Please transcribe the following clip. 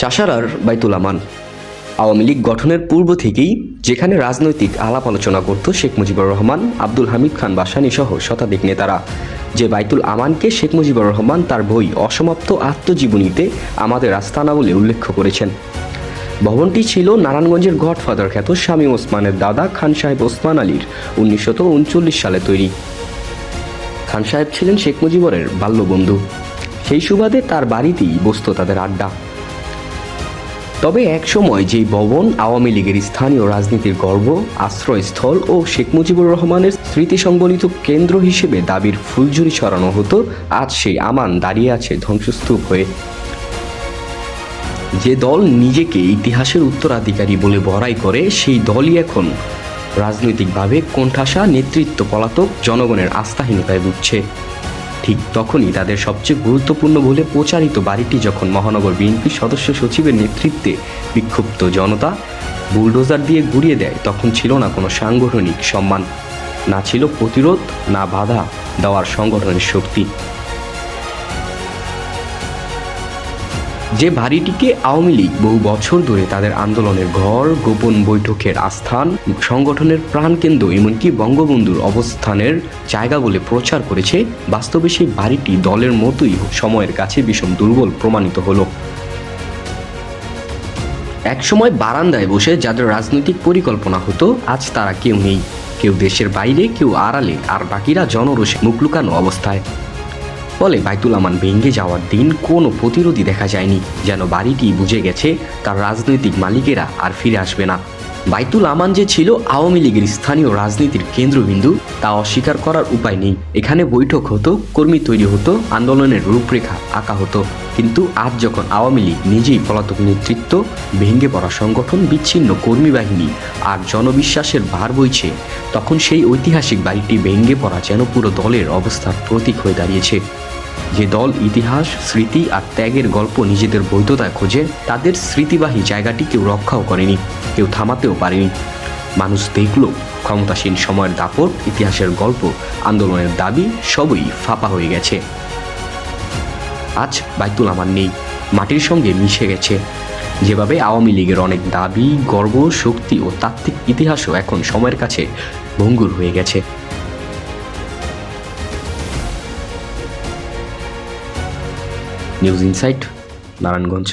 চাষারার বাইতুল আমান। আওয়ামী লীগ গঠনের পূর্ব থেকেই যেখানে রাজনৈতিক আলাপ আলোচনা করত শেখ মুজিবুর রহমান, আব্দুল হামিদ খান বাসানি সহ শতাধিক নেতারা। যে বাইতুল আমানকে শেখ মুজিবুর রহমান তার বই অসমাপ্ত আত্মজীবনীতে আমাদের আস্তানা বলে উল্লেখ করেছেন। ভবনটি ছিল নারায়ণগঞ্জের গডফাদার খ্যাত স্বামী ওসমানের দাদা খান সাহেব ওসমান আলীর উনচল্লিশ সালে তৈরি। খান সাহেব ছিলেন শেখ মুজিবরের বাল্যবন্ধু। সেই সুবাদে তার বাড়িতেই বসত তাদের আড্ডা। তবে একসময় যেই ভবন আওয়ামী লীগের স্থানীয় রাজনীতির গর্ব, আশ্রয়স্থল ও শেখ মুজিবুর রহমানের স্মৃতি সংবলিত কেন্দ্র হিসেবে দাবির ফুলঝুরি ছড়ানো হতো, আজ সেই আমান দাঁড়িয়ে আছে ধ্বংসস্তূপ হয়ে। যে দল নিজেকে ইতিহাসের উত্তরাধিকারী বলে বড়াই করে, সেই দলই এখন রাজনৈতিকভাবে কোণঠাসা নেতৃত্ব পলাতক জনগণের আস্থাহীনতায় ভুগছে। ঠিক তখনই তাদের সবচেয়ে গুরুত্বপূর্ণ বলে প্রচারিত বাড়িটি যখন মহানগর বিএনপির সদস্য সচিবের নেতৃত্বে বিক্ষুব্ধ জনতা বুলডোজার দিয়ে গুড়িয়ে দেয়, তখন ছিল না কোনো সাংগঠনিক সম্মান। না ছিল প্রতিরোধ, না বাধা দেওয়ার সংগঠনের শক্তি। যে বাড়িটিকে আওয়ামী লীগ বহু বছর ধরে তাদের আন্দোলনের ঘর, গোপন বৈঠকের আস্থান, সংগঠনের প্রাণকেন্দ্র এমনকি বঙ্গবন্ধুর অবস্থানের জায়গা বলে প্রচার করেছে, বাস্তবে সেই বাড়িটি দলের মতোই সময়ের কাছে ভীষণ দুর্বল প্রমাণিত হলো। একসময় বারান্দায় বসে যাদের রাজনৈতিক পরিকল্পনা হতো, আজ তারা কেউ নেই। কেউ দেশের বাইরে, কেউ আড়ালে, আর বাকিরা জনরোষে মুখ লুকানো অবস্থায়। ফলে বাইতুল আমান ভেঙে যাওয়ার দিন কোনো প্রতিরোধী দেখা যায়নি। যেন বাড়িটি বুঝে গেছে, তার রাজনৈতিক মালিকেরা আর ফিরে আসবে না। বাইতুল আমান যে ছিল আওয়ামী লীগের স্থানীয় রাজনীতির কেন্দ্রবিন্দু, তা অস্বীকার করার উপায় নেই। এখানে বৈঠক হতো, কর্মী তৈরি হতো, আন্দোলনের রূপরেখা আঁকা হতো। কিন্তু আজ যখন আওয়ামী লীগ নিজেই পলাতক নেতৃত্ব, ভেঙে পড়া সংগঠন বিচ্ছিন্ন কর্মী বাহিনী আর জনবিশ্বাসের ভার বইছে, তখন সেই ঐতিহাসিক বাড়িটি ভেঙে পড়া যেন পুরো দলের অবস্থার প্রতীক হয়ে দাঁড়িয়েছে। যে দল, ইতিহাস, স্মৃতি আর ত্যাগের গল্প নিজেদের বৈধতায় খোঁজে, তাদের স্মৃতিবাহী জায়গাটি কেউ রক্ষাও করেনি, কেউ থামাতেও পারেনি। মানুষ দেখল, ক্ষমতাসীন সময়ের দাপট, ইতিহাসের গল্প, আন্দোলনের দাবি, সবই ফাঁপা হয়ে গেছে। আজ বাইতুল আমার নেই, মাটির সঙ্গে মিশে গেছে। যেভাবে আওয়ামী লীগের অনেক দাবি, গর্ব, শক্তি ও তাত্ত্বিক ইতিহাসও এখন সময়ের কাছে ভঙ্গুর হয়ে গেছে। News insight Narayanganj